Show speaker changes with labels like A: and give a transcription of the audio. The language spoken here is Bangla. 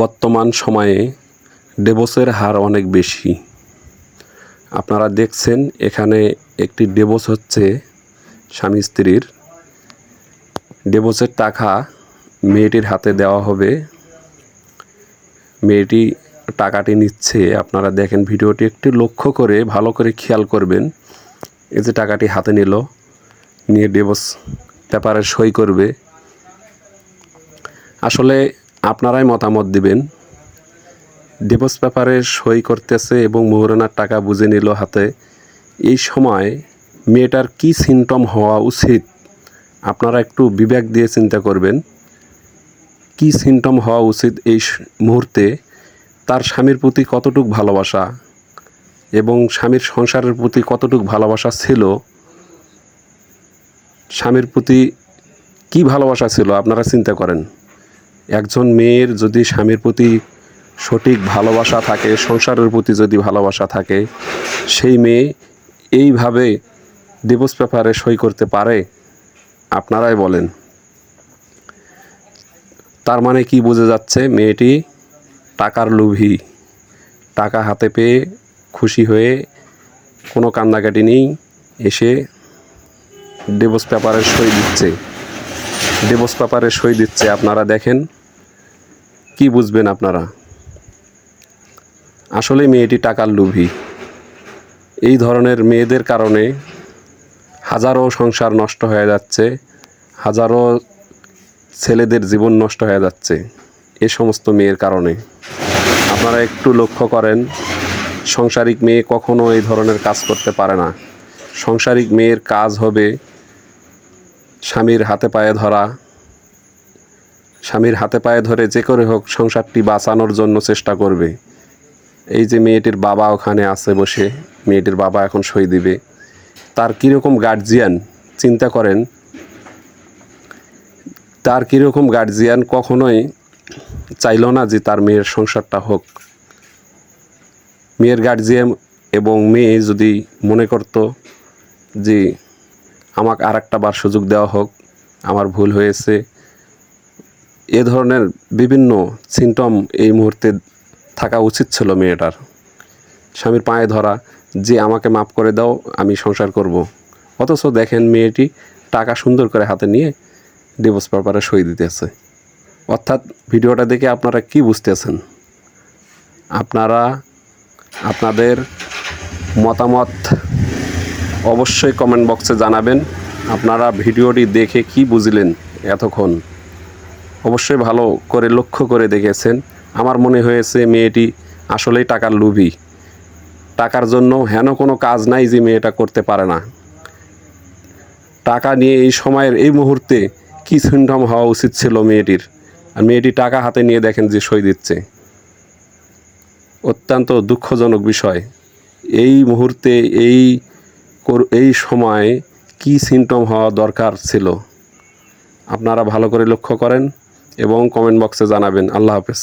A: বর্তমান সময়ে ডিভোর্সের হার অনেক বেশি। আপনারা দেখছেন এখানে একটি ডিভোর্স হচ্ছে স্বামী স্ত্রীর। ডিভোর্সের টাকা মেয়েটির হাতে দেওয়া হবে। মেয়েটি টাকাটি নিচ্ছে। আপনারা দেখেন ভিডিওটি একটু লক্ষ্য করে, ভালো করে খেয়াল করবেন। এই যে টাকাটি হাতে নিল, নিয়ে ডিভোর্স পেপারে সই করবে। আসলে আপনারাই মতামত দিবেন। ডিভোর্স পেপারে সই করতেছে এবং মোহরানার টাকা বুঝে নিল হাতে। এই সময় মেয়েটার কি সিমটম হওয়া উচিত? আপনারা একটু বিবেক দিয়ে চিন্তা করবেন। কি সিমটম হওয়া উচিত এই মুহূর্তে? তার স্বামীর প্রতি কতটুক ভালোবাসা? এবং স্বামীর সংসারের প্রতি কতটুক ভালোবাসা ছিল? স্বামীর প্রতি কি ভালোবাসা ছিল? আপনারা চিন্তা করেন। একজন মেয়ের যদি স্বামীর প্রতি সঠিক ভালোবাসা থাকে, সংসারের প্রতি যদি ভালোবাসা থাকে, সেই মেয়ে এইভাবে ডিভোর্স পেপারে সই করতে পারে? আপনারাই বলেন। তার মানে কি বোঝা যাচ্ছে মেয়েটি? টাকার লোভী। টাকা হাতে পেয়ে খুশি হয়ে কোনো কান্নাকাটি নেই, এসে ডিভোর্স পেপারে সই দিচ্ছে। ডিভোর্স পেপারে সই দিচ্ছে, আপনারা দেখেন। কি বুঝবেন আপনারা? আসলে মেয়েটি টাকার লোভী। এই ধরনের মেয়েদের কারণে হাজারো সংসার নষ্ট হয়ে যাচ্ছে, হাজারো ছেলেদের জীবন নষ্ট হয়ে যাচ্ছে এ সমস্ত মেয়ের কারণে। আপনারা একটু লক্ষ্য করেন, সংসারিক মেয়ে কখনো এই ধরনের কাজ করতে পারে না। সংসারিক মেয়ের কাজ হবে স্বামীর হাতে পায়ে ধরা স্বামীর হাতে পায়ে ধরে যে করে হোক সংসারটি বাঁচানোর জন্য চেষ্টা করবে। এই যে মেয়েটির বাবা ওখানে আছে বসে, মেয়েটির বাবা এখন সই দিবে। তার কীরকম গার্জিয়ান চিন্তা করেন, তার কীরকম গার্জিয়ান কখনোই চাইল না যে তার মেয়ের সংসারটা হোক। মেয়ের গার্জিয়ান এবং মেয়ে যদি মনে করতো যে আমাকে আর একটা বার সুযোগ দেওয়া হোক, আমার ভুল হয়েছে এ ধরনের বিভিন্ন সিমটম এই মুহূর্তে থাকা উচিত ছিল মেয়েটার। স্বামীর পায়ে ধরা, যে আমাকে মাফ করে দাও, আমি সংসার করব। অথচ দেখেন মেয়েটি টাকা সুন্দর করে হাতে নিয়ে ডিভোর্স পেপারে সই দিতেছে। অর্থাৎ ভিডিওটা দেখে আপনারা কি বুঝতেছেন? আপনারা, আপনাদের মতামত অবশ্যই কমেন্ট বক্সে জানাবেন। আপনারা ভিডিওটি দেখে কি বুঝলেন এতক্ষণ? অবশ্যই ভালো করে লক্ষ্য করে দেখেছেন। আমার মনে হয়েছে মেয়েটি আসলেই টাকার লোভী। টাকার জন্য হেন কোনো কাজ নাই যে মেয়েটা করতে পারে না। টাকা নিয়ে এই সময়ের এই মুহূর্তে কি সিমটম হওয়া উচিত ছিল মেয়েটির। আর মেয়েটি টাকা হাতে নিয়ে দেখেন যে সই দিচ্ছে। অত্যন্ত দুঃখজনক বিষয়। এই মুহূর্তে এই এই সময় কি সিমটম হওয়া দরকার ছিল? আপনারা ভালো করে লক্ষ্য করেন। এবং কমেন্ট বক্সে জানাবেন। আল্লাহ হাফেজ।